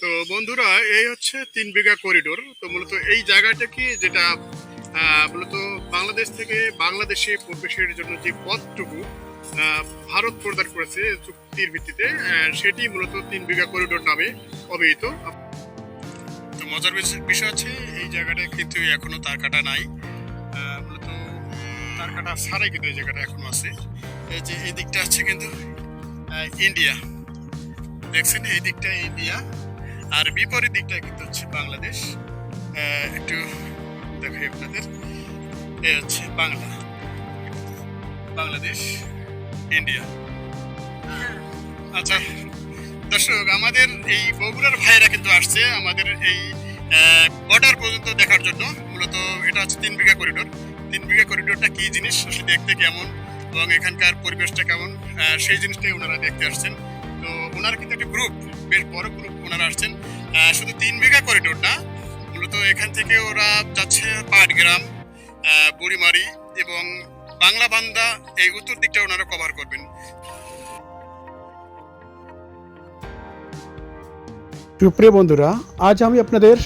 তো বন্ধুরা, এই হচ্ছে তিন বিঘা করিডোর তো মূলত এই জায়গাটা কি? যেটা মূলত বাংলাদেশ থেকে বাংলাদেশে প্রবেশের জন্য যে পথটুকু ভারত প্রদান করেছে চুক্তির ভিত্তিতে সেটি মূলত তিন বিঘা করিডোর নামে অভিহিত। তো মজার বিষয়- আছে এই জায়গাটা কিন্তু এখনও তার কাটা নাই। মূলত তার কাটা ছাড়াই কিন্তু এই জায়গাটা এখনও আছে। এই যে এই দিকটা হচ্ছে কিন্তু ইন্ডিয়া। দেখছেন এই দিকটা ইন্ডিয়া। আর বিপরীত দিকটা কিন্তু হচ্ছে বাংলাদেশ। একটু দেখাই আপনাদের। এই হচ্ছে বাংলা। বাংলাদেশ, ইন্ডিয়া। আচ্ছা দর্শক, আমাদের এই বগুড়ার ভাইয়েরা কিন্তু আসছে আমাদের এই বর্ডার পর্যন্ত দেখার জন্য। মূলত এটা হচ্ছে তিন বিঘা করিডোর তিন বিঘা করিডোরটা কি জিনিস? আসলে দেখতে কেমন এবং এখানকার পরিবেশটা কেমন? সেই জিনিসটাই ওনারা দেখতে আসছেন। তো ওনারা কিন্তু একটা গ্রুপ বেশ বড় গ্রুপ ওনারা আসছেন। শুধু তিন বিঘা করিডোর না, মূলত এখান থেকে ওরা যাচ্ছে পাটগ্রাম বুড়িমারি এবং বাংলা বান্দা এই উত্তর দিকটা ওনারা কভার করবেন। সুপ্রিয় বন্ধুরা, আজ আমি আপনাদের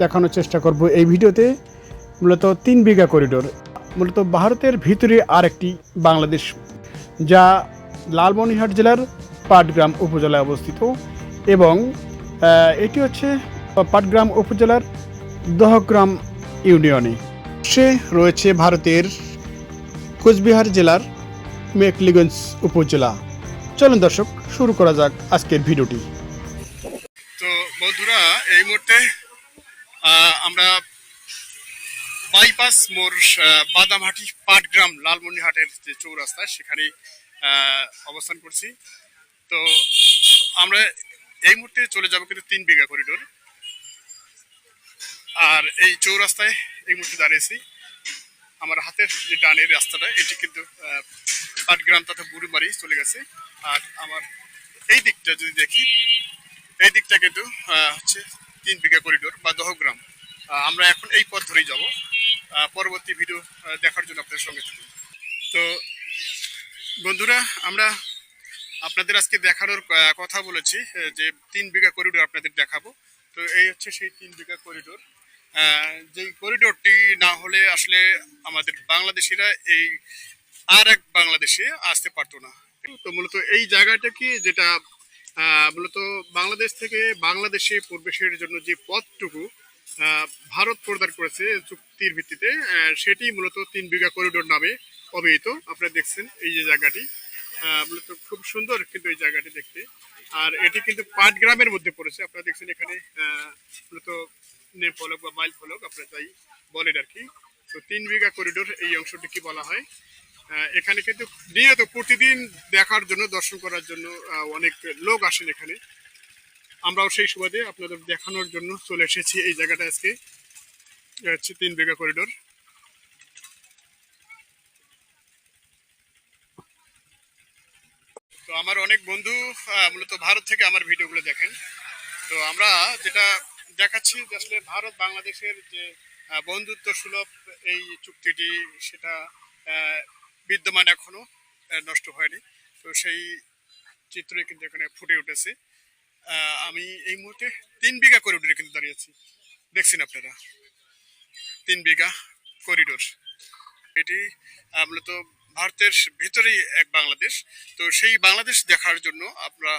দেখানোর চেষ্টা করব এই ভিডিওতে মূলত তিন বিঘা করিডোর মূলত ভারতের ভিতরে আর একটি বাংলাদেশ, যা লালমনিরহাট জেলার পাটগ্রাম উপজেলায় অবস্থিত এবং এটি হচ্ছে পাটগ্রাম উপজেলার দহগ্রাম ইউনিয়নে। সে রয়েছে ভারতের কোচবিহার জেলার মেকলিগঞ্জ উপজেলা। চলুন দর্শক, শুরু করা যাক আজকের ভিডিওটি। তো বন্ধুরা, এই মুহূর্তে আমরা বাইপাস মোর বাদামহাটি পাটগ্রাম লালমনিহাটের যে চৌরাস্তা সেখানে অবস্থান করছি। তো আমরা এই মুহূর্তে চলে যাব কিন্তু তিন বিঘা করিডোর আর এই চৌরাস্তায় এই মুহূর্তে দাঁড়িয়েছি। আমার হাতের যে ডানের রাস্তাটা, এটি কিন্তু পাটগ্রাম তথা বুড়িমারি চলে গেছে। আর আমার এই দিকটা যদি দেখি, এই দিকটা কিন্তু হচ্ছে তিন বিঘা করিডোর বা দহগ্রাম। আমরা এখন এই পথ ধরেই যাব। পরবর্তী ভিডিও দেখার জন্য আপনাদের সঙ্গে তো বন্ধুরা, আমরা আপনাদের আজকে দেখানোর কথা বলেছি যে তিন বিঘা করিডোর আপনাদের দেখাবো। তো এই হচ্ছে সেই তিন বিঘা করিডোর যেই করিডোরটি না হলে আসলে আমাদের বাংলাদেশিরা এই আর এক বাংলাদেশে আসতে পারতো না। তো মূলত এই জায়গাটা কি, যেটা মূলত বাংলাদেশ থেকে বাংলাদেশে প্রবেশের জন্য যে পথটুকু ভারত প্রদান করেছে চুক্তির ভিত্তিতে সেটি মূলত তিন বিঘা করিডোর নামে অভিহিত। আপনারা দেখছেন এই যে জায়গাটি। মূলত খুব সুন্দর কিন্তু এই জায়গাটি দেখতে। আর এটি কিন্তু পাট গ্রামের মধ্যে পড়েছে। আপনারা দেখছেন এখানে মূলত নেম ফলক বা মাইল ফলক, আপনারা তাই বলেন আর কি। তো তিন বিঘা করিডোর এই অংশটি কি বলা হয়। এখানে কিন্তু নিয়ত প্রতিদিন দেখার জন্য, দর্শন করার জন্য অনেক লোক আসেন এখানে। আমরাও সেই সুবাদে আপনাদের দেখানোর জন্য চলে এসেছি এই জায়গাটা আজকে। হচ্ছে তিন বিঘা করিডোর তো আমার অনেক বন্ধু মূলত ভারত থেকে আমার ভিডিওগুলো দেখেন। তো আমরা যেটা দেখাচ্ছি আসলে ভারত বাংলাদেশের যে বন্ধুত্ব সুলভ এই চুক্তিটি, সেটা বিদ্যমান এখনও নষ্ট হয়নি। তো সেই চিত্রই কিন্তু এখানে ফুটে উঠেছে। আমি এই মুহূর্তে তিন বিঘা করিডোরে কিন্তু দাঁড়িয়েছি দেখছেন আপনারা? তিন বিঘা করিডোর এটি মূলত ভারতের ভিতরেই এক বাংলাদেশ। তো সেই বাংলাদেশ দেখার জন্য আমরা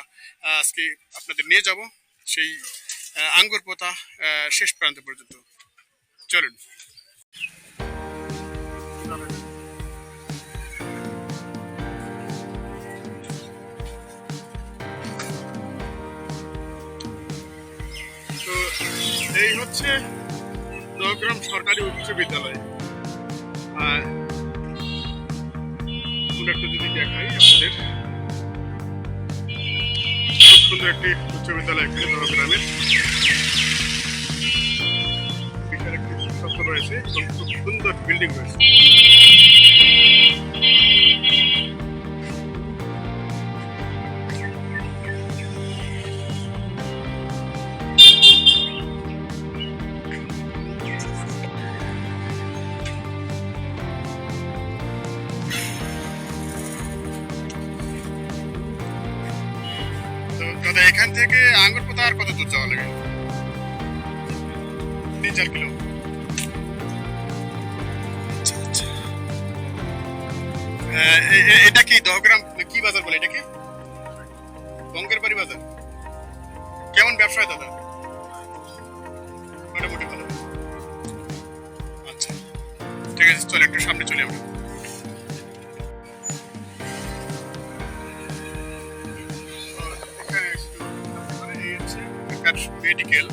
আজকে আপনাদের নিয়ে যাব সেই আঙ্গুর পোতা শেষ প্রান্ত পর্যন্ত। চলুন। তো এই হচ্ছে নবগ্রাম সরকারি উচ্চ বিদ্যালয়। আর একটা যদি দেখাই আমাদের খুব সুন্দর একটি উচ্চ বিদ্যালয় এখানে নবগ্রামের বিশাল একটি সত্য রয়েছে এবং খুব সুন্দর বিল্ডিং রয়েছে। কিলো আচ্ছা, আচ্ছা। আহ, এ- এ- এটা কি দহগ্রাম? কি বাজার বলে? এটা কি? বঙ্গের বাড়ি বাজার। কেমন ব্যবসা দাদা? মোটামুটি ভালো। আচ্ছা। ঠিক আছে চল একটু সামনে চলে আমরা মেডিকেল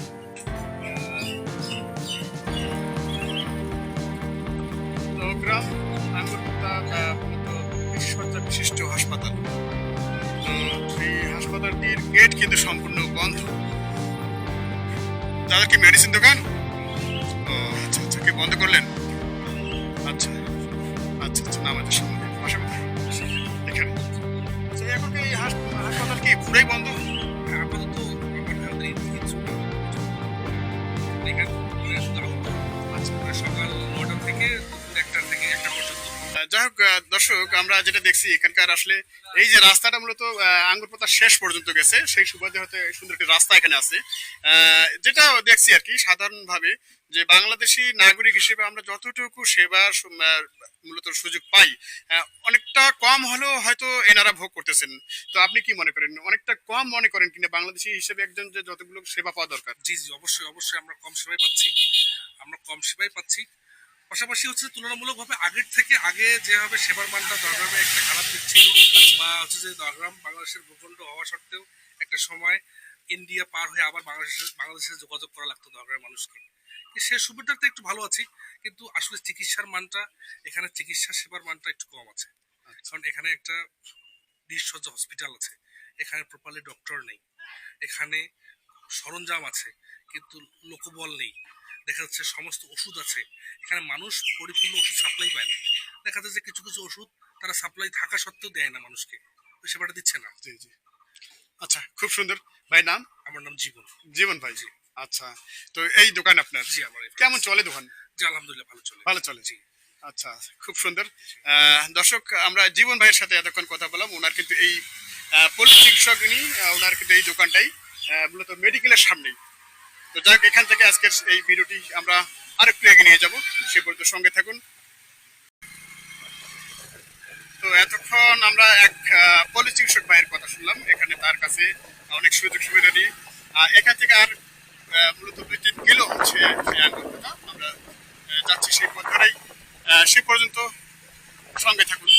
গ্রাম আঙ্গুরপুতা বিশ্বজ্জা বিশিষ্ট হাসপাতাল। তো এই হাসপাতালটির গেট কিন্তু সম্পূর্ণ বন্ধ। দাদা, কি মেডিসিন দোকান? আচ্ছা আচ্ছা কি বন্ধ করলেন? আমরা যেটা দেখছি, এখানকার আসলে এই যে রাস্তাটা মূলত আঙ্গুর পাতার শেষ পর্যন্ত গেছে, সেই সুবাদে হয়তো সুন্দর একটি রাস্তা এখানে আছে। যেটা দেখছি আর কি, সাধারণভাবে যে বাংলাদেশি নাগরিক হিসেবে আমরা যতটুকু সেবা মূলত সুযোগ পাই অনেকটা কম হলেও হয়তো এনারা ভোগ করতেছেন। তো আপনি কি মনে করেন? অনেকটা কম মনে করেন কিনা? বাংলাদেশি হিসেবে একজন যে যতগুলো সেবা পাওয়া দরকার। জি জি, অবশ্যই অবশ্যই আমরা কম সেবাই পাচ্ছি। আমরা কম সেবাই পাচ্ছি। পাশাপাশি হচ্ছে তুলনামূলকভাবে আগের থেকে আগে যেভাবে সেবার মানটা দরগ্রামে একটা খারাপ দিক ছিল বা হচ্ছে যে দরগ্রাম বাংলাদেশের ভূখণ্ড হওয়া সত্ত্বেও একটা সময় ইন্ডিয়া পার হয়ে আবার বাংলাদেশের বাংলাদেশে যোগাযোগ করা লাগতো দরগ্রামের মানুষকে। সে সুবিধাতে একটু ভালো আছি কিন্তু আসলে চিকিৎসার মানটা এখানে চিকিৎসা সেবার মানটা একটু কম আছে। কারণ এখানে একটা নিঃসজ্জ হসপিটাল আছে এখানে প্রপারলি ডক্টর নেই এখানে সরঞ্জাম আছে কিন্তু লোকবল নেই। দেখা যাচ্ছে সমস্ত ওষুধ আছে। এখানে মানুষ পরিপূর্ণ ওষুধ সাপ্লাই পায় না। দেখা যাচ্ছে কিছু কিছু ওষুধ তারা সাপ্লাই থাকা সত্ত্বেও দেয় না মানুষকে। ওই সেবাটা দিচ্ছে না। জি জি। আচ্ছা খুব সুন্দর। ভাই নাম? আমার নাম জীবন। জীবন ভাই। জি। আচ্ছা তো এই দোকান আপনার? জি আমার কেমন চলে দোকান? জি আলহামদুলিল্লাহ ভালো চলে। ভালো চলে। জি। আচ্ছা খুব সুন্দর। আহ, দর্শক আমরা জীবন ভাইয়ের সাথে এতক্ষণ কথা বললাম। ওনার কিন্তু এই পল্লী চিকিৎসক আহ, ওনার কিন্তু এই দোকানটাই মূলত মেডিকেলের সামনেই। তো যাক, এখান থেকে আজকের এই ভিডিওটি আমরা আরেকটু এগিয়ে নিয়ে যাব। সে পর্যন্ত সঙ্গে থাকুন। তো এতক্ষণ আমরা এক পল্লী চিকিৎসক ভাইয়ের কথা শুনলাম। এখানে তার কাছে অনেক সুযোগ সুবিধা নিয়ে এখান থেকে আর মূলত দুই তিন কিলো হচ্ছে। আমরা যাচ্ছি সেই পথ ধরেই। সে পর্যন্ত সঙ্গে থাকুন।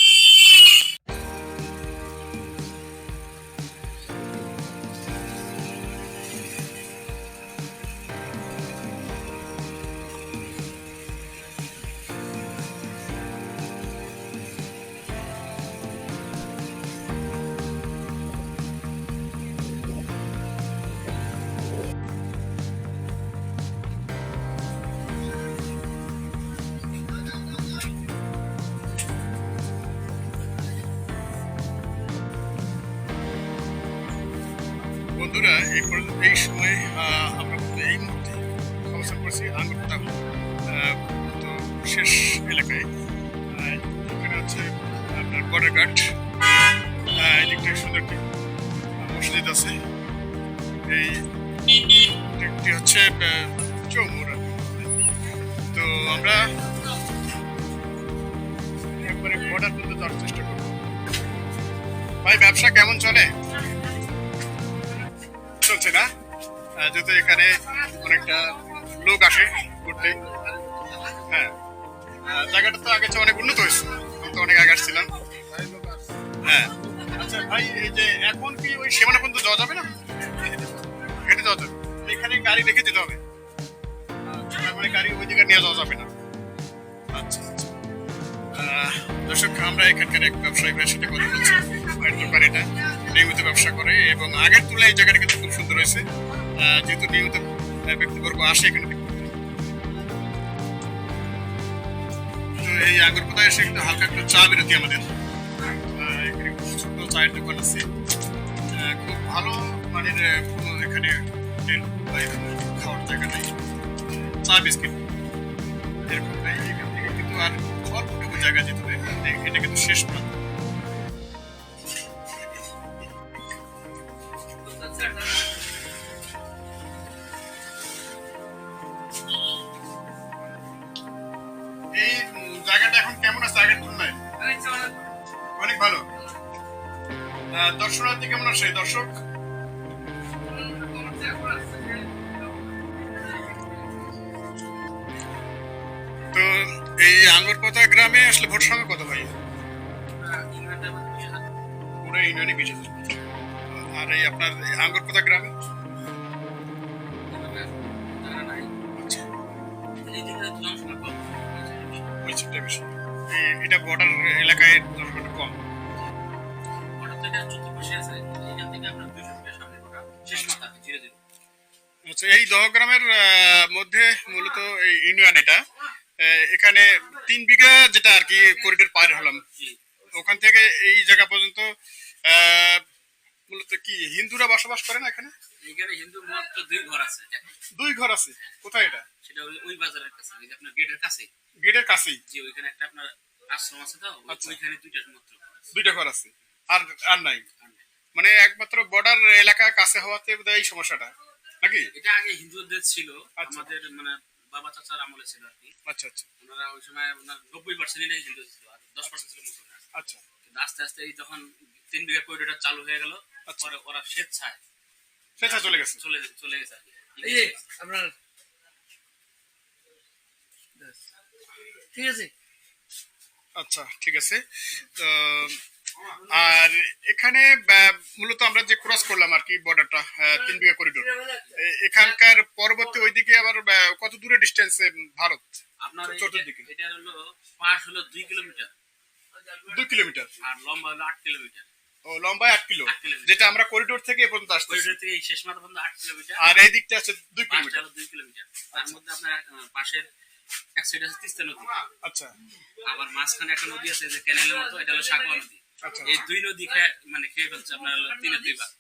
এই সময় আমরা এই মুহূর্তে অবস্থান করছি আঙ্গুরটা তো শেষ এলাকায়। এখানে হচ্ছে আপনার বর্ডার গার্ড এদিকটা সুন্দর একটি মসজিদ আছে। এই একটি হচ্ছে চৌমুরা তো আমরা একবারে বর্ডার পর্যন্ত যাওয়ার চেষ্টা করব। ভাই, ব্যবসা কেমন চলে? চলছে না। যেহেতু এখানে অনেকটা লোক আসে ঘুরতে। হ্যাঁ। জায়গাটা তো আগে অনেক উন্নত হয়েছে। আমি তো অনেক আগে আসছিলাম। হ্যাঁ। আচ্ছা ভাই এই যে এখন কি ওই সীমানা পর্যন্ত যাওয়া যাবে না? হেঁটে যাওয়া যাবে। এখানে গাড়ি রেখে যেতে হবে। আচ্ছা, তার মানে গাড়ি ওই জায়গায় নিয়ে যাওয়া যাবে না। আচ্ছা আচ্ছা। দর্শক আমরা এখানকার এক ব্যবসায়ী ভাইয়ের সাথে কথা বলছি। দোকান এটা। নিয়মিত ব্যবসা করে এবং আগের তুলনায় এই জায়গাটা কিন্তু খুব সুন্দর হয়েছে। যেহেতু নিয়মিত ব্যক্তিবর্গ আসে এখানে এই আঙ্গুর কোথায় এসে একটু হালকা একটু চা বিরতি আমাদের। এখানে খুব ছোট চায়ের দোকান আছে। খুব ভালো মানের কোনো এখানে হোটেল বা খাওয়ার জায়গা নেই। চা, বিস্কিট, এরকম নেই এখান থেকে। কিন্তু আর অল্পটুকু জায়গা যেতে হবে এটা কিন্তু শেষ প্রান্ত। বিশ হাজার। আর এই আপনার আঙ্গরপোতা গ্রামে? আচ্ছা। পরিচিতটা বেশি। এই- এটা বর্ডার এলাকায় দর্শকটা কম। আচ্ছা এই দহগ্রামের আহ, মধ্যে মূলত এই ইউনিয়ন এটা। এখানে তিন বিঘা যেটা আর কি করিডোর পার হলাম। ওখান থেকে এই জায়গা পর্যন্ত মূলত কি হিন্দুরা বসবাস করে না এখানে? এখানে হিন্দু মাত্র দুই ঘর আছে দুই ঘর আছে কোথায় এটা? সেটা ওই- বাজারের কাছে ওই আপনার গেটের কাছে। গেটের কাছেই? যে ওইখানে একটা আপনার আশ্রম আছে তো আচ্ছা। ওইখানে দুইটা মাত্র দুইটা ঘর আছে আর আর নাই? মানে একমাত্র বর্ডার এলাকা কাছে হওয়াতে বোধহয় এই সমস্যাটা নাকি? এটা আগে হিন্দুদের ছিল আচ্ছা। আমাদের মানে বাবা চাচার আমলে ছিল আর কি। আচ্ছা আচ্ছা। ওনারা ওই সময় ওনার নব্বই পার্সেন্ট হিন্দু ছিল আর দশ পার্সেন্ট ছিল মুসলমান আচ্ছা। আস্তে আস্তে এই যখন তিন বিঘা করিডোরটা চালু হয়ে গেল। আচ্ছা। পরে ওরা স্বেচ্ছায় সেটা চলে গেছে। চলে চলে গেছে। এই যে আপনার ঠিক আছে? আচ্ছা ঠিক আছে। আর এখানে মূলত আমরা যে ক্রস করলাম আর কি বর্ডারটা তিন বিঘা করিডোর। এখানকার পরবর্তী ওইদিকে আবার কত দূরে ডিস্টেন্সে ভারত? আপনার এই- চতুর্দিকে। এটা হলো পাশ হলো দুই কিলোমিটার। দুই কিলোমিটার। আর লম্বা হলো আট কিলোমিটার। ও আট কিলো। যেটা আমরা করিডোর থেকে এ পর্যন্ত আসতেছি। করিডোর থেকে শেষ মাথা পর্যন্ত আট কিলোমিটার। আর এই দিকটা আছে দুই কিলোমিটার। দুই কিলোমিটার। তার মধ্যে আপনার পাশের এক সাইড আছে তিস্তা নদী। আচ্ছা। আবার মাঝখানে একটা নদী আছে যে ক্যানেলের মতো এটা হলো সাগর নদী। আচ্ছা। এই দুই নদী খেয়ে মানে খেয়ে ফেলছে আপনার তিনে দুই ভাগ।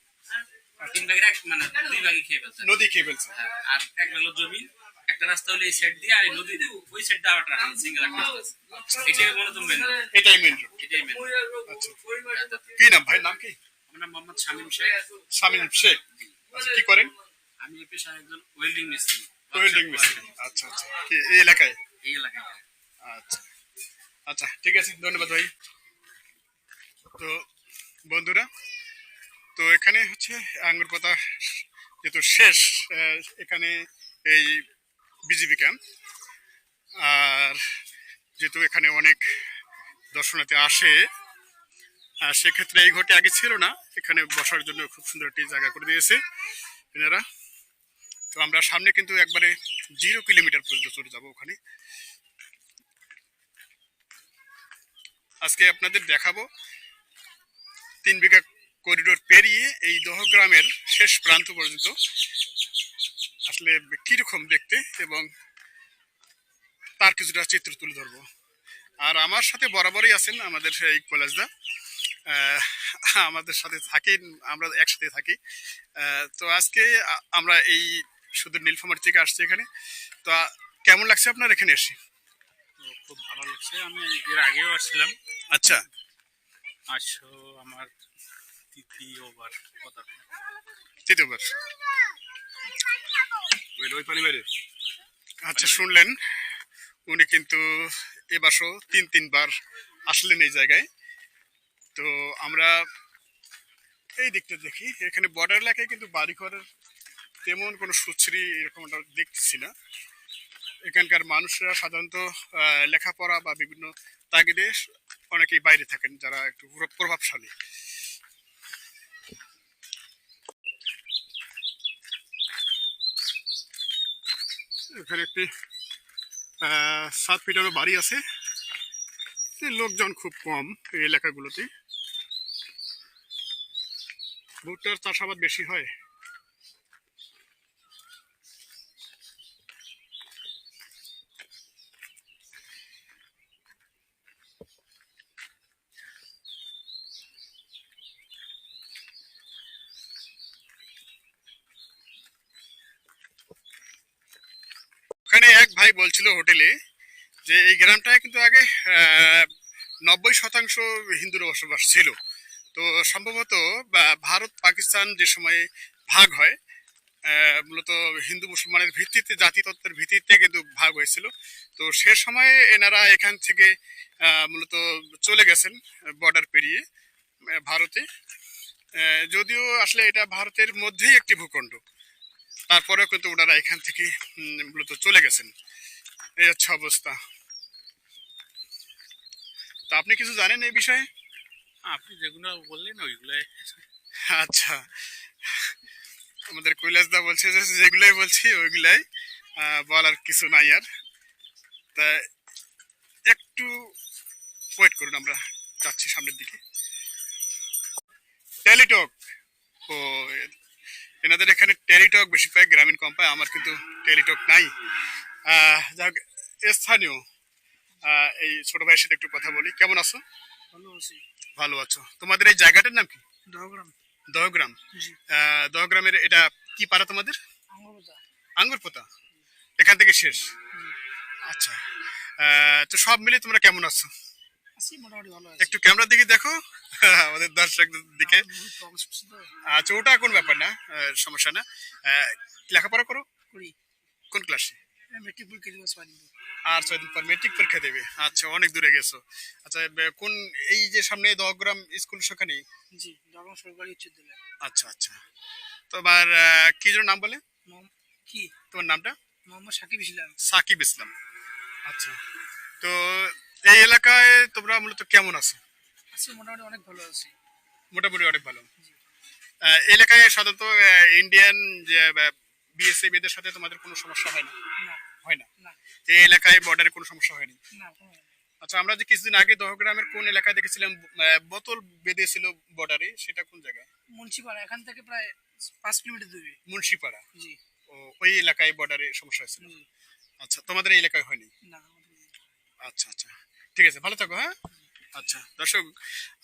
তিন ভাগের এক মানে দুই ভাগই খেয়ে ফেলছে। নদী খেয়ে ফেলছে। হ্যাঁ, আর এক ভাগ জমি একটা রাস্তা হলো এই সাইড দিয়ে আর এই নদী দিয়ে। ওই সাইডটা আবার একটা সিঙ্গেল একটা রাস্তা। এটাই মূলত মেন এটাই মেন এটাই মেন আচ্ছা। কি নাম ভাই? নাম কি? আমার নাম মোহাম্মদ শামীম শেখ। শামিম শেখ। আচ্ছা, কি করেন? আমি এই পেশায় একজন ওয়েল্ডিং মিস্ত্রি ওয়েল্ডিং মিস্ত্রি আচ্ছা আচ্ছা। এই এলাকায়? এই এলাকায়। আচ্ছা। আচ্ছা ঠিক আছে ধন্যবাদ ভাই। তো বন্ধুরা তো এখানে হচ্ছে আঙ্গুর পাতা যেহেতু শেষ এখানে এই বিজিবি ক্যাম্প। আর যেহেতু এখানে অনেক দর্শনার্থী আসে সেক্ষেত্রে এই ঘরটি আগে ছিল না, এখানে বসার জন্য খুব সুন্দর একটি জায়গা করে দিয়েছে এনারা। তো আমরা সামনে কিন্তু একবারে জিরো কিলোমিটার পর্যন্ত চলে যাব ওখানে। আজকে আপনাদের দেখাবো তিন বিঘা করিডোর পেরিয়ে এই দহগ্রামের শেষ প্রান্ত পর্যন্ত আসলে কীরকম দেখতে এবং তার কিছুটা চিত্র তুলে ধরবো। আর আমার সাথে বরাবরই আছেন আমাদের এই কলেজদা আমাদের সাথে থাকি আমরা একসাথে থাকি। তো আজকে আমরা এই সুদূর নীলফামারি থেকে আসছি এখানে। তো কেমন লাগছে আপনার এখানে এসে? খুব ভালো লাগছে। আমি এর আগেও আসছিলাম। আচ্ছা। আসো আমার তৃতীয়বার তৃতীয়বার আচ্ছা শুনলেন উনি কিন্তু এবারও তিন তিনবার আসলেন এই জায়গায়। তো আমরা এই দিকটা দেখি। এখানে বর্ডার এলাকায় কিন্তু বাড়িঘরের তেমন কোনো সুশ্রী এরকম আমরা দেখতেছি না। এখানকার মানুষরা সাধারণত লেখাপড়া বা বিভিন্ন তাগিদে অনেকেই বাইরে থাকেন যারা একটু প্রভাবশালী। এখানে একটি সাত ফিটারও বাড়ি আছে। লোকজন খুব কম এই এলাকাগুলোতে। ভুট্টার চাষাবাদ বেশি হয় ওখানে এক ভাই বলছিল হোটেলে যে এই গ্রামটায় কিন্তু আগে নব্বই শতাংশ হিন্দুর বসবাস ছিল। তো সম্ভবত ভারত পাকিস্তান যে সময়ে ভাগ হয় মূলত হিন্দু মুসলমানের ভিত্তিতে, জাতিতত্ত্বের ভিত্তিতে কিন্তু ভাগ হয়েছিল। তো সে সময়ে এনারা এখান থেকে মূলত চলে গেছেন বর্ডার পেরিয়ে ভারতে। যদিও আসলে এটা ভারতের মধ্যেই একটি ভূখণ্ড। তারপরেও কিন্তু ওনারা এখান থেকে মূলত চলে গেছেন। এই হচ্ছে অবস্থা। তা আপনি কিছু জানেন এই বিষয়ে? আপনি যেগুলো বললেন ওইগুলাই। আচ্ছা। আমাদের কৈলাসদা বলছে যে যেগুলাই বলছি ওইগুলাই বলার কিছু নাই আর। তা একটু ওয়েট করুন আমরা যাচ্ছি সামনের দিকে। টেলিটক। ও এনাদের এখানে টেলিটক বেশি পায় গ্রামীণ কম পায় আমার কিন্তু টেলিটক নাই। আহ, যাক স্থানীয় এই ছোট ভাইয়ের সাথে একটু কথা বলি। কেমন আছো? ভালো আছি। ভালো আছো। তোমাদের এই জায়গাটার নাম কি? দহগ্রাম। দহগ্রাম। দহগ্রামের এটা কি পাড়া তোমাদের? আঙ্গুরপোতা। এখান থেকে শেষ। আচ্ছা। তো সব মিলে তোমরা কেমন আছো? একটু ক্যামেরার দিকে দেখো আমাদের দর্শকদের দিকে। তো। আচ্ছা ওটা কোন ব্যাপার না সমস্যা না। লেখাপড়া করো? করি। কোন ক্লাসে মেট্রিক পরীক্ষা পারি আর ছয় দিন পর মেট্রিক পরীক্ষা দেবে। আচ্ছা অনেক দূরে গেছো। আচ্ছা কোন এই যে সামনে দহগ্রাম স্কুল সেখানে? জি দহগ্রাম সরকারি উচ্চ বিদ্যালয়। আচ্ছা আচ্ছা। তোমার কি যেন নাম বলে? কি? তোমার নামটা? মোহাম্মদ সাকিব ইসলাম। সাকিব ইসলাম। আচ্ছা। তো এই এলাকায় তোমরা মূলত কেমন আছো? আছি মোটামুটি অনেক ভালো আছি। মোটামুটি অনেক ভালো। এলাকায় সাধারণত ইন্ডিয়ান যে বিএসএফ এদের সাথে তোমাদের কোনো সমস্যা হয় না? না। হয় না? না। এই এলাকায় বর্ডারে কোনো সমস্যা হয়নি। না আচ্ছা আমরা যে কিছুদিন আগে দহগ্রামের কোন এলাকায় দেখেছিলাম বোতল বেঁধেছিল বর্ডারে সেটা কোন জায়গায়? মুন্সিপাড়া এখান থেকে প্রায় পাঁচ কিলোমিটার দূরে। মুন্সিপাড়া। জি। ও ওই এলাকায় বর্ডারে সমস্যা হয়েছিল। আচ্ছা তোমাদের এই এলাকায় হয়নি? না আচ্ছা আচ্ছা। ঠিক আছে ভালো থাকো হ্যাঁ? আচ্ছা দর্শক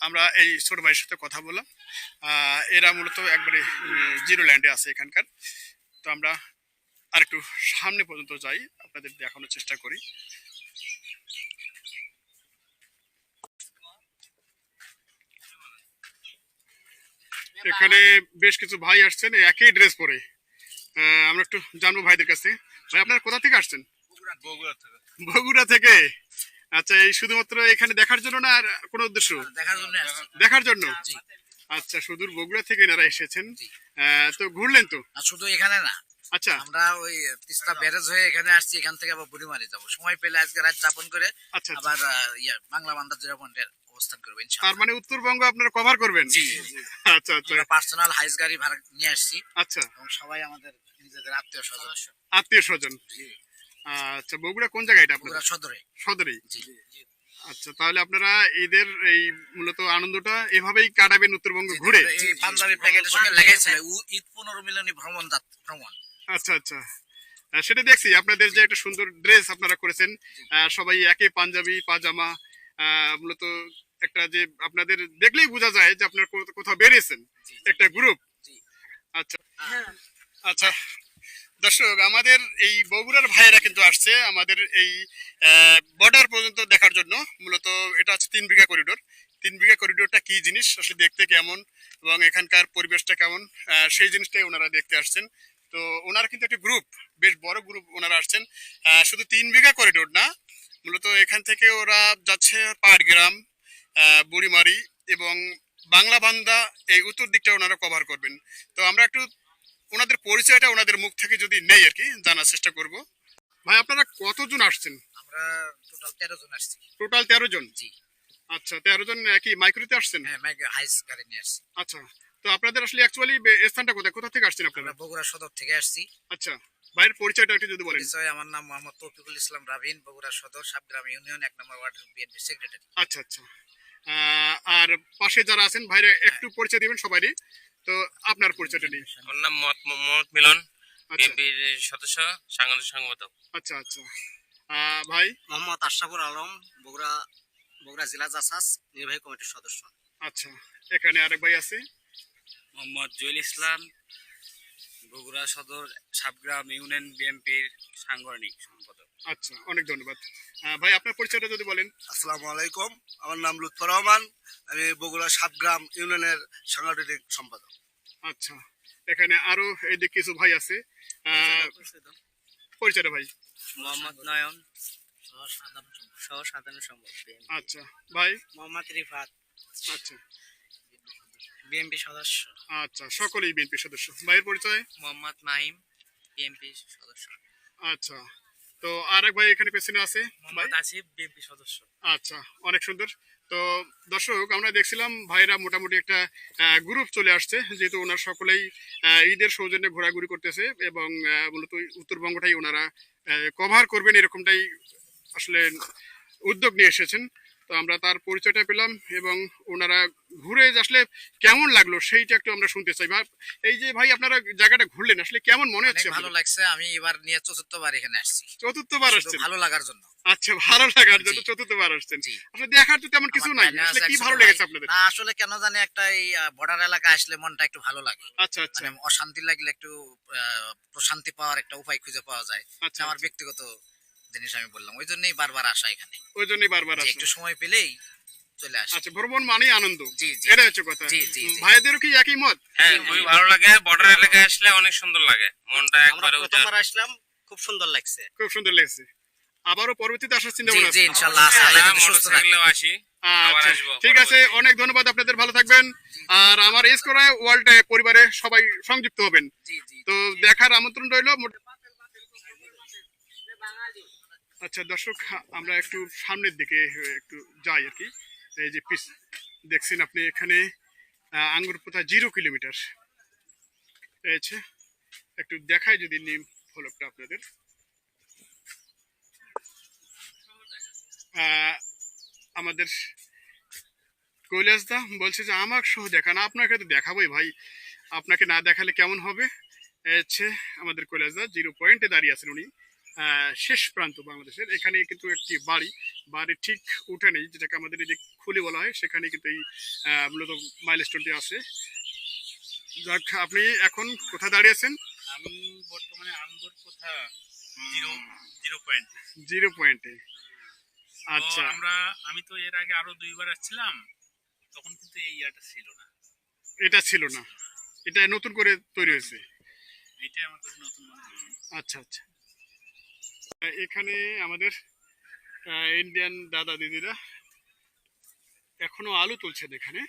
আমরা এই ছোট ভাইয়ের সাথে কথা বললাম। এরা মূলত একবারে জিরো ল্যান্ডে আছে এখানকার। তো আমরা আরেকটু সামনে পর্যন্ত যাই। আপনাদের দেখানোর চেষ্টা করি। এখানে বেশ কিছু ভাই আসছেন একই ড্রেস পরে। আমরা একটু জানব ভাইদের কাছে। ভাই আপনারা কোথা থেকে আসছেন? বগুড়া থেকে। আচ্ছা এই শুধুমাত্র এখানে দেখার জন্য না আর কোনো উদ্দেশ্য? দেখার জন্য আচ্ছা সুদূর বগুড়া থেকে এনারা এসেছেন। আহ, তো ঘুরলেন তো? শুধু এখানে না আচ্ছা। আমরা ওই তিস্তা ব্যারেজ হয়ে এখানে আসছি এখান থেকে আবার বুড়িমারি যাব। সময় পেলে আজকে রাত যাপন করে আচ্ছা আচ্ছা। আবার ইয়া বাংলা বান্ধব জিরা অবস্থান করব তার মানে উত্তরবঙ্গ আপনারা কভার করবেন? জি আচ্ছা আচ্ছা। পার্সোনাল হাইস গাড়ি ভাড়া নিয়ে আসছি। আচ্ছা। এবং সবাই আমাদের নিজেদের আত্মীয় স্বজন। আত্মীয় স্বজন। আচ্ছা বগুড়া কোন জায়গায় এটা পুরা আপনাদের সদরে। সদরেই? জি। আচ্ছা তাহলে আপনারা ঈদের এই মূলত আনন্দটা এভাবেই কাটাবেন উত্তরবঙ্গ ঘুরে? এই পাঞ্জাবি প্যাকেটের সঙ্গে লেগেছিল উ- ঈদ পুনর্মিলনী ভ্রমণ ভ্রমণ। আচ্ছা আচ্ছা। সেটা দেখছি। আপনাদের যে একটা সুন্দর ড্রেস আপনারা করেছেন সবাই একই পাঞ্জাবি পাজামা মূলত একটা যে আপনাদের দেখলেই বোঝা যায় যে আপনারা কোথাও বেরিয়েছেন। একটা গ্রুপ আচ্ছা। আচ্ছা। দর্শক আমাদের এই বগুড়ার ভাইয়েরা কিন্তু আসছে আমাদের এই বর্ডার পর্যন্ত দেখার জন্য। মূলত এটা হচ্ছে তিন বিঘা করিডোর তিন বিঘা করিডোরটা কি জিনিস? আসলে দেখতে কেমন এবং এখানকার পরিবেশটা কেমন? সেই জিনিসটাই ওনারা দেখতে আসছেন। তো ওনারা কিন্তু একটা গ্রুপ বেশ বড় গ্রুপ ওনারা আসছেন। শুধু তিন বিঘা করিডোর না মূলত এখান থেকে ওরা যাচ্ছে পাটগ্রাম বুড়িমারি এবং বাংলা বান্দা এই উত্তর দিকটা ওনারা কভার করবেন। তো আমরা একটু ওনাদের পরিচয়টা ওনাদের মুখ থেকে যদি নেই আর কি জানার চেষ্টা করব। ভাই আপনারা কতজন আসছেন? আমরা টোটাল তেরো জন আসছি। টোটাল তেরো জন? জি। আচ্ছা তেরো জন কি মাইক্রোতে আসছেন? হ্যাঁ হাইস গাড়ি নিয়ে আসছি। আচ্ছা। তো আপনাদের আসলে অ্যাকচুয়ালি স্থানটা কোথায়? কোথা থেকে আসছেন আপনারা? বগুড়া সদর থেকে আসছি। আচ্ছা ভাইয়ের পরিচয়টা একটু যদি বলেন। পরিচয় আমার নাম মোহাম্মদ তৌফিকুল ইসলাম রাবিন বগুড়া সদর সাবগ্রাম ইউনিয়ন এক নম্বর ওয়ার্ডের বিএনপি সেক্রেটারি। আচ্ছা আচ্ছা। আহ, আর পাশে যারা আছেন ভাইরা একটু পরিচয় দিবেন সবারই তো আপনার পরিচয়টা নেই আমার নাম মোহাম্মদ মোহাম্মদ মিলন আচ্ছা। বিএনপির সদস্য সাংগঠনিক সংগঠক। আচ্ছা আচ্ছা। ভাই? মোহাম্মদ আশরাফুল আলম বগুড়া বগুড়া জেলা জাসাস নির্বাহী কমিটির সদস্য। আচ্ছা এখানে আরেক ভাই আছে। মোহাম্মদ জুয়েল ইসলাম বগুড়া সদর সাবগ্রাম ইউনিয়ন বিএনপির সাংগঠনিক সম্পাদক। আচ্ছা অনেক ধন্যবাদ। ভাই আপনার পরিচয়টা যদি বলেন। আসসালামু আলাইকুম আমার নাম লুৎফর রহমান আমি বগুড়া সাতগ্রাম ইউনিয়নের সাংগঠনিক সম্পাদক। আচ্ছা এখানে আরও এইদিকে কিছু ভাই আছে। আহ, পরিচয় ভাই। মোহাম্মদ নয়ন সহ সাধারণ সম্ভব আচ্ছা ভাই। মোহাম্মদ রিফাত। আচ্ছা। বিএনপি সদস্য। আচ্ছা সকলেই বিএনপি সদস্য। ভাইয়ের পরিচয়? মোহাম্মদ মাহিম বিএনপি সদস্য। আচ্ছা তো আরেক ভাই এখানে পেছনে আছে? ভাই? আসিফ বিএনপি সদস্য। আচ্ছা অনেক সুন্দর। তো দর্শক আমরা দেখছিলাম ভাইরা মোটামুটি একটা গ্রুপ চলে আসছে যেহেতু ওনার সকলেই ঈদের সৌজন্যে ঘোরাঘুরি করতেছে এবং মূলত উত্তরবঙ্গটাই ওনারা কভার করবেন এরকমটাই আসলে উদ্যোগ নিয়ে এসেছেন। তো আমরা তার পরিচয়টা পেলাম এবং ওনারা ঘুরে আসলে কেমন লাগল সেইটা একটু আমরা শুনতে চাই। বা এই যে ভাই আপনারা জায়গাটা ঘুরলেন আসলে কেমন মনে হচ্ছে ভালো লাগছে আমি এবার নিয়ে চতুর্থবার এখানে আসছি। চতুর্থবার আসছেন? ভালো লাগার জন্য। আচ্ছা ভালো লাগার জন্য। চতুর্থবার আসছেন। আসলে দেখার তো তেমন কিছু নাই আসলে কি ভালো লেগেছে আপনাদের? না আসলে কেন জানি একটা এই বর্ডার এলাকা আসলে মনটা একটু ভালো লাগে। আচ্ছা আচ্ছা। মানে অশান্তি লাগলে একটু আহ, প্রশান্তি পাওয়ার একটা উপায় খুঁজে পাওয়া যায়। আচ্ছা আমার আচ্ছা। ব্যক্তিগত জিনিস আমি বললাম। ওই জন্যই বারবার আসা এখানে। ওই জন্যই বারবার আসে। একটু সময় পেলেই চলে আসে। আচ্ছা ভ্রমণ মানেই আনন্দ। জি, জি। এটা হচ্ছে কথা। জি, জি, জি। ভাইদেরও কি একই মত? হ্যাঁ খুবই ভালো লাগে। বর্ডার এলাকায় আসলে অনেক সুন্দর লাগে। মনটা আমরা একবারে উজাড়। প্রথমবার আসলাম খুব সুন্দর লাগছে। খুব সুন্দর লাগছে। আবারও পরবর্তীতে আসার চিন্তা জি ভাবনা জি আছে? ইনশাল্লাহ আছে, যদি সুস্থ মোটরসাইকেলেও আসি। আচ্ছা ঠিক আছে অনেক ধন্যবাদ আপনাদের ভালো থাকবেন। আর আমার এস করা ওয়ার্ল্ড পরিবারে সবাই সংযুক্ত হবেন। জি জি। তো দেখার আমন্ত্রণ রইল। আচ্ছা দর্শক, আমরা একটু সামনের দিকে একটু যাই আর কি। এই যে পিস, দেখছেন আপনি এখানে আঙ্গুর পোতা জিরো কিলোমিটার। রয়েছে একটু দেখায় যদি নিম ফলকটা আপনাদের। আমাদের কৈলাসদা বলছে যে আমার সহ দেখান আপনাকে তো দেখাবোই ভাই। আপনাকে না দেখালে কেমন হবে? হচ্ছে আমাদের কৈলাসদা, জিরো পয়েন্টে দাঁড়িয়ে আছেন উনি। শেষ প্রান্ত বাংলাদেশের। এখানে কিন্তু একটি বাড়ি। বাড়ির ঠিক উঠে নেই যেটাকে আমাদের এই যে খুলি বলা হয় সেখানে কিন্তু এই মূলত মাইলস্টোনটি আছে। যাক আপনি এখন কোথায় দাঁড়িয়েছেন আমি বর্তমানে আঙ্গুর কোথা? জিরো জিরো পয়েন্ট জিরো পয়েন্টে আচ্ছা। আমরা আমি তো এর আগে আরও দুইবার আসছিলাম তখন কিন্তু এই ইয়াটা ছিল না। এটা ছিল না। এটা নতুন করে তৈরি হয়েছে। এটাই আমার নতুন আচ্ছা আচ্ছা। এখানে আমাদের ইন্ডিয়ান দাদা দিদিরা এখনও আলু তুলছেন এখানে।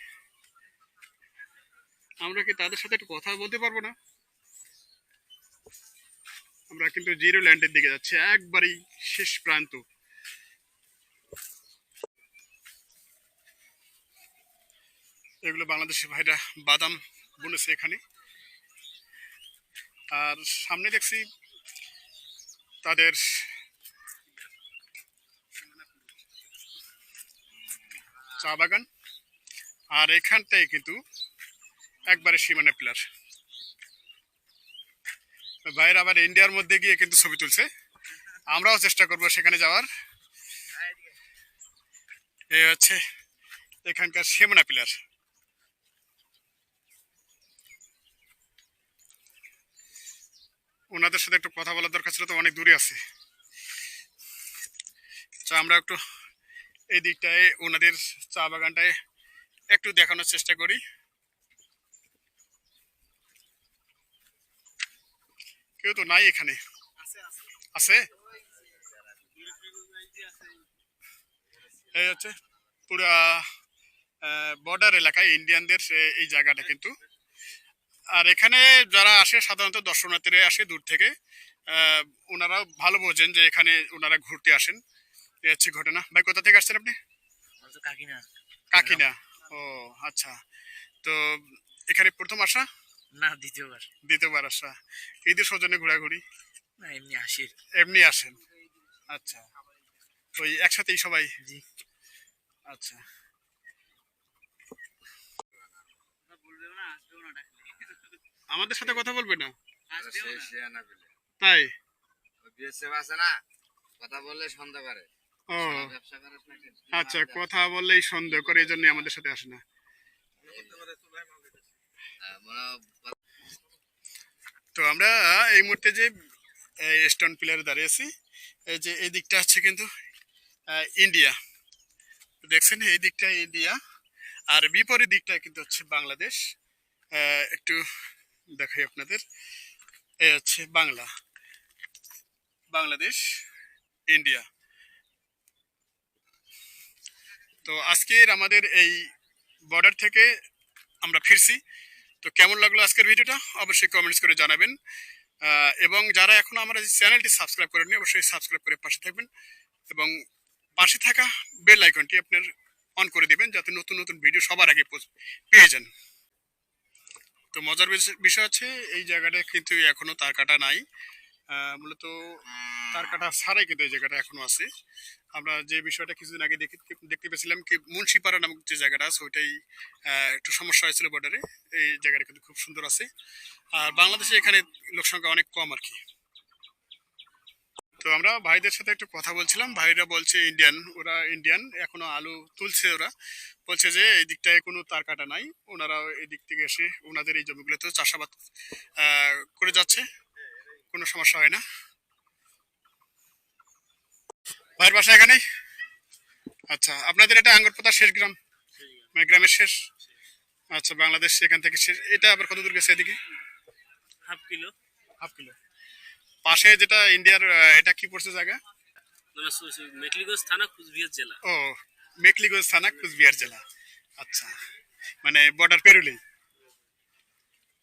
আমরা কি তাদের সাথে একটু কথা বলতে পারব না? আমরা কিন্তু জিরো ল্যান্ডের দিকে যাচ্ছি, একবারেই শেষ প্রান্ত। এগুলো বাংলাদেশের ভাইরা বাদাম বুনেছে এখানে। আর সামনে দেখছি তাদের চা বাগান। আর এখানটাই কিন্তু একবারে সীমানা পিলার। বাইরে আবার ইন্ডিয়ার মধ্যে গিয়ে কিন্তু ছবি তুলছে। আমরাও চেষ্টা করব সেখানে যাওয়ার। এই হচ্ছে এখানকার সীমানা পিলার। ওনাদের সাথে একটু কথা বলার দরকার ছিল তো অনেক দূরে আছে। তো আমরা একটু এই দিকটায় ওনাদের চা বাগানটায় একটু দেখানোর চেষ্টা করি। কেউ তো নাই এখানে। আছে? এই হচ্ছে পুরা বর্ডার এলাকায় ইন্ডিয়ানদের এই জায়গাটা কিন্তু। আর এখানে যারা আসে সাধারণত দর্শনার্থীরা আসে দূর থেকে। ওনারা ভালো বোঝেন যে এখানে ওনারা ঘুরতে আসেন। এই হচ্ছে ঘটনা। ভাই কোথা থেকে আসছেন আপনি? কাকিনা। কাকিনা। ও আচ্ছা। তো এখানে প্রথম আসা? না দ্বিতীয়বার। দ্বিতীয়বার আসা। ঈদের সৌজন্যে ঘোরাঘুরি? না এমনি হাসির এমনি আসেন? আচ্ছা। ওই একসাথেই সবাই? জি। আচ্ছা। আমাদের সাথে কথা বলবে না? তাই? কথা বললে সন্দেহ করে। ও। ব্যবসা করিস নাকি আচ্ছা কথা বললেই সন্দেহ করে এই জন্য আমাদের সাথে আসে না। তো আমরা এই মুহূর্তে যে স্টোন পিলারে দাঁড়িয়েছি এই যে এই দিকটা হচ্ছে কিন্তু আহ, ইন্ডিয়া দেখছেন এই দিকটা ইন্ডিয়া আর বিপরীত দিকটা কিন্তু হচ্ছে বাংলাদেশ। আহ, একটু দেখাই আপনাদের। এই হচ্ছে বাংলা। বাংলাদেশ, ইন্ডিয়া। তো আজকের আমাদের এই বর্ডার থেকে আমরা ফিরছি। তো কেমন লাগল আজকের ভিডিওটা? অবশ্যই কমেন্টস করে জানাবেন। এবং যারা এখনও আমার চ্যানেলটি সাবস্ক্রাইব করেননি, অবশ্যই সাবস্ক্রাইব করে পাশে থাকবেন। এবং পাশে থাকা বেল আইকনটি আপনার অন করে দিবেন, যাতে নতুন নতুন ভিডিও সবার আগে পেয়ে যান। তো মজার বিষ- বিষয় হচ্ছে এই জায়গাটা কিন্তু এখনও তার কাটা নাই। মূলত তার কাটা ছাড়াই কিন্তু এই জায়গাটা এখনও আছে। আমরা যে বিষয়টা কিছুদিন আগে দেখি, দেখতে পেয়েছিলাম কি মুন্সিপাড়া নামক যে জায়গাটা আছে, ওইটাই একটু সমস্যা হয়েছিল বর্ডারে এই জায়গাটা কিন্তু খুব সুন্দর আছে। আর বাংলাদেশে এখানে লোকসংখ্যা অনেক কম আর কি তো আমরা ভাইদের সাথে একটু কথা বলছিলাম। ভাইরা বলছে ইন্ডিয়ান ওরা ইন্ডিয়ান এখনও আলু তুলছে ওরা। বলছে যে এই দিকটায় কোনো তার কাটা নাই। ওনারা এই দিক থেকে এসে ওনাদের এই জমিগুলোতে চাষাবাদ করে যাচ্ছে। কোনো সমস্যা হয় না। ভাইয়ের বাসা এখানেই? আচ্ছা আপনাদের এটা আঙ্গরপোতা শেষ গ্রাম? মানে গ্রামের শেষ? আচ্ছা বাংলাদেশ এখান থেকে শেষ। এটা আবার কত দূর গেছে এদিকে? Half kilo. Half kilo. পাশে যেটা ইন্ডিয়ার এটা কি পড়ছে জায়গা? মেকলিগঞ্জ থানা কুচবিহার জেলা। ও মেকলিগঞ্জ থানা কুচবিহার জেলা। আচ্ছা মানে বর্ডার পেরুলেই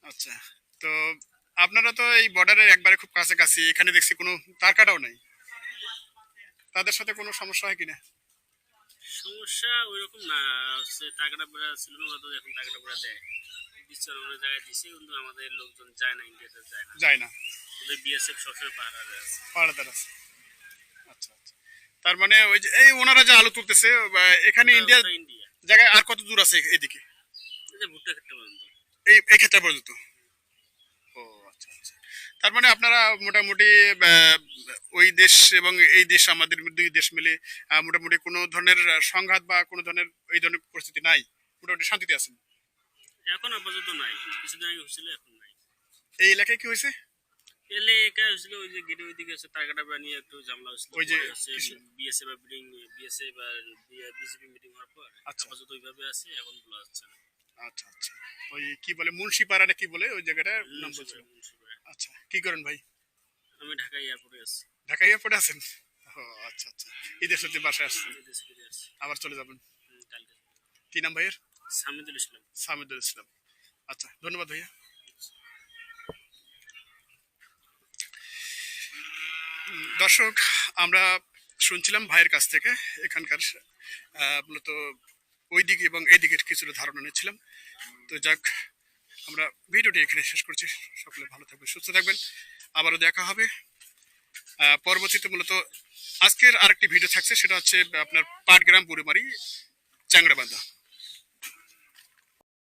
আচ্ছা তো আপনারা তো এই বর্ডারের একবারে খুব কাছাকাছি এখানে দেখছি কোনো তার কাটাও নাই। তাদের সাথে কোনো সমস্যা হয় কিনা? সমস্যা ওই রকম না হচ্ছে টাকাটা পুরা ছিল ওরা তো এখন টাকাটা পুরা দেয়। বিশ্বর অন্য জায়গায় দিছে কিন্তু আমাদের লোকজন যায় না ইন্ডিয়াতে যায় না। যায় না। ওদের বিএসএফ সবসময় পাহাড় আছে। পাহাড়াদার আছে। আচ্ছা আচ্ছা। তার মানে ওই যে এই ওনারা যে আলু তুলতেছে এখানে ইন্ডিয়া ইন্ডিয়া জায়গায় আর কত দূর আছে এদিকে? এই যে ভুট্টা ক্ষেত্রে পর্যন্ত। এই এই ক্ষেত্রে পর্যন্ত? ও আচ্ছা আচ্ছা। তার মানে আপনারা মোটামুটি ওই দেশ এবং এই দেশ আমাদের দুই দেশ মিলে মোটামুটি কোনো ধরনের সংঘাত বা কোনো ধরনের এই ধরনের পরিস্থিতি নাই? মোটামুটি শান্তিতে আছেন? এখন আপাতত নাই। কিছুদিন আগে হয়েছিল এখন নাই। এই এলাকায় কি হয়েছে? এলে একা হয়েছিল ওই যে গেটে ওই দিকে টাকাটা নিয়ে একটু ঝামেলা হয়েছিল। ওই যে বিএসএফ বা মিটিং বিএসএফ বা বিজেপি মিটিং হওয়ার পর আচ্ছা। আপাতত ওইভাবে আছে এখন বলা যাচ্ছে না। আচ্ছা আচ্ছা। ওই কি বলে মুন্সিপাড়া না কি বলে ওই জায়গাটার নাম বলছিল আচ্ছা কি করেন ভাই? আমি ঢাকা এয়ারপোর্টে আছি। ঢাকা এয়ারপোর্টে আছেন? ও আচ্ছা আচ্ছা। ঈদের সত্যি বাসায় আসছেন? আবার চলে যাবেন? কি নাম ভাইয়ের? সামিদুল ইসলাম। সামিদুল ইসলাম। আচ্ছা ধন্যবাদ ভাইয়া। দর্শক, আমরা শুনছিলাম ভাইয়ের কাছ থেকে এখানকার মূলত ওই দিকে এবং এই দিকের কিছুটা ধারণা নিচ্ছিলাম। তো যাক, আমরা ভিডিওটি এখানে শেষ করছি। সকলে ভালো থাকবেন, সুস্থ থাকবেন। আবারও দেখা হবে। পরবর্তীতে মূলত আজকের আরেকটি ভিডিও থাকছে, সেটা হচ্ছে আপনার পাটগ্রাম, বুড়িমারি, চ্যাংড়াবান্ধা।